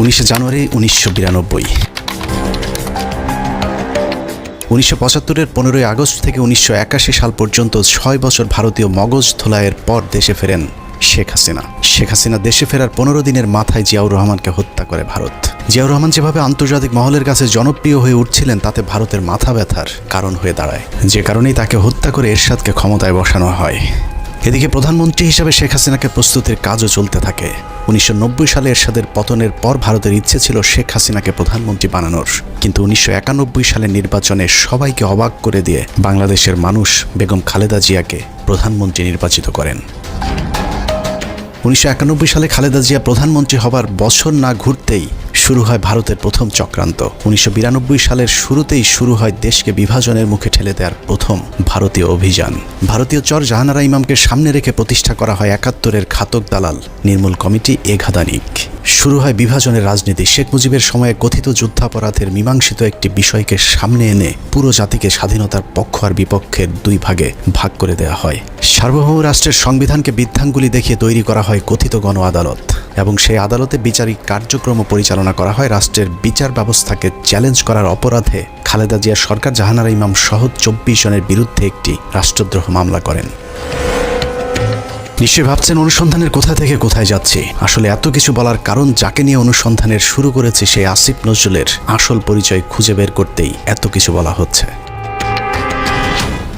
উনিশে জানুয়ারি উনিশশো বিরানব্বই। উনিশশো পঁচাত্তরের পনেরোই আগস্ট থেকে উনিশশো একাশি সাল পর্যন্ত ছয় বছর ভারতীয় মগজ ধোলাইয়ের পর দেশে ফেরেন শেখ হাসিনা। শেখ হাসিনা দেশে ফেরার পনেরো দিনের মাথায় জিয়াউর রহমানকে হত্যা করে ভারত। জিয়াউর রহমান যেভাবে আন্তর্জাতিক মহলের কাছে জনপ্রিয় হয়ে উঠছিলেন, তাতে ভারতের মাথা ব্যথার কারণ হয়ে দাঁড়ায়। যে কারণেই তাকে হত্যা করে এরশাদকে ক্ষমতায় বসানো হয়। এদিকে প্রধানমন্ত্রী হিসাবে শেখ হাসিনাকে প্রস্তুতির কাজও চলতে থাকে। উনিশশো নব্বই সালে এরশাদের পতনের পর ভারতের ইচ্ছে ছিল শেখ হাসিনাকে প্রধানমন্ত্রী বানানোর। কিন্তু উনিশশো একানব্বই সালের নির্বাচনে সবাইকে অবাক করে দিয়ে বাংলাদেশের মানুষ বেগম খালেদা জিয়াকে প্রধানমন্ত্রী নির্বাচিত করেন। উনিশশো একানব্বই সালে খালেদা জিয়া প্রধানমন্ত্রী হবার বছর না ঘুরতেই শুরু হয় ভারতের প্রথম চক্রান্ত। উনিশশো বিরানব্বই সালের শুরুতেই শুরু হয় দেশকে বিভাজনের মুখে ঠেলে দেওয়ার প্রথম ভারতীয় অভিযান। ভারতীয় চর জাহানারা ইমামকে সামনে রেখে প্রতিষ্ঠা করা হয় একাত্তরের ঘাতক দালাল। নির্মূল কমিটি এঘাদানিক শুরু হয় বিভাজনের রাজনীতি। শেখ মুজিবের সময়ে কথিত যুদ্ধাপরাধের মীমাংসিত একটি বিষয়কে সামনে এনে পুরো জাতিকে স্বাধীনতার পক্ষ আর বিপক্ষের দুই ভাগে ভাগ করে দেওয়া হয়। সার্বভৌম রাষ্ট্রের সংবিধানকে বৃদ্ধাঙ্গুলি দেখিয়ে তৈরি করা হয় কথিত গণ আদালত এবং সেই আদালতে বিচারিক কার্যক্রম পরিচালনা করা হয় রাষ্ট্রের বিচার ব্যবস্থাকে চ্যালেঞ্জ করার অপরাধে খালেদা জিয়া সরকার জাহানারা ইমাম সহ চব্বিশ জনের বিরুদ্ধে একটি রাষ্ট্রদ্রোহ মামলা করেন। নিশ্চয়ই ভাবছেন অনুসন্ধানের কোথা থেকে কোথায় যাচ্ছি। আসলে এত কিছু বলার কারণ যাকে নিয়ে অনুসন্ধানের শুরু করেছে সেই আসিফ নজরুলের আসল পরিচয় খুঁজে বের করতেই এত কিছু বলা হচ্ছে।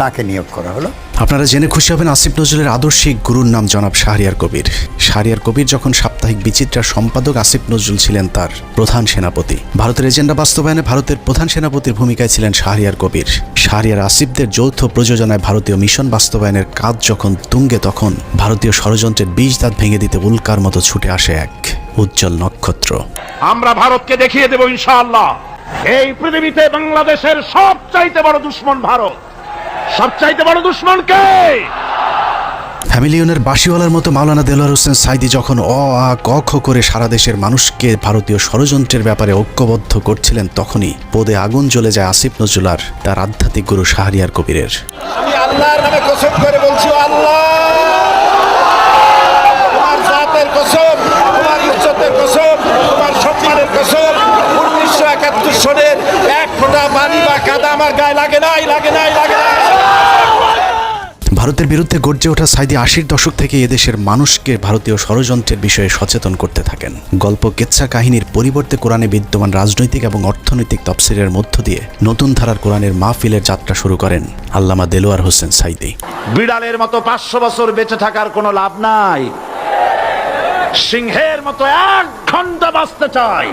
তাকে নিয়োগ করা হলো। আপনারা জেনে খুশি হবেন আসিফ নজরুলের আদর্শিক গুরুর নাম জনাব শাহরিয়ার কবির। শাহরিয়ার কবির যখন সাপ্তাহিক বিচিত্রার সম্পাদক আসিফ নজরুল ছিলেন তার প্রধান সেনাপতি। ভারতের এজেন্ডা বাস্তবায়নে ভারতের প্রধান সেনাপতির ভূমিকায় ছিলেন শাহরিয়ার কবির। শাহরিয়ার আসিফদের যৌথ প্রযোজনায় ভারতীয় মিশন বাস্তবায়নের কাজ যখন তুঙ্গে তখন ভারতীয় ষড়যন্ত্রের বীজ দাঁত ভেঙে দিতে উল্কার মতো ছুটে আসে এক উজ্জ্বল নক্ষত্র। আমরা ভারতকে দেখিয়ে দেব ইনশাআল্লাহ। এই পৃথিবীতে বাংলাদেশের সবচাইতে বড় দুশ্মন ভারত। সবচাইতে বড় দুশ্মন কে? ফ্যামিলিয়নের বাসিওয়ালার মতো মাওলানা দেলোয়ার হোসেন সাইদি যখন অ আ ক খ করে সারা দেশের মানুষকে ভারতীয় ষড়যন্ত্রের ব্যাপারে ঐক্যবদ্ধ করছিলেন তখনই পদে আগুন জ্বলে যায় আসিফ নজরুলার তার আধ্যাত্মিক গুরু শাহরিয়ার কবিরের। আমি আল্লাহর নামে কসম করে বলছি আল্লাহ! ফোঁটা পানি বা কাদা আমার গায়ে লাগে নাই লাগে নাই লাগে নাই। ভারতের বিরুদ্ধে গর্জে ওঠা সাইদি আশির দশক থেকে এদেশের মানুষকে ভারতীয় ষড়যন্ত্রের বিষয়ে সচেতন করতে থাকেন। গল্প কেচ্ছা কাহিনীর পরিবর্তে কোরআনে বিদ্যমান রাজনৈতিক এবং অর্থনৈতিক তফসিলের মধ্য দিয়ে নতুন ধারার কোরআনের মাহফিলের যাত্রা শুরু করেন আল্লামা দেলোয়ার হোসেন সাইদি। বিড়ালের মতো পাঁচশো বছর বেঁচে থাকার কোনো লাভ নাই। সিংহের মতো এক ঘণ্টা বাঁচতে চাই।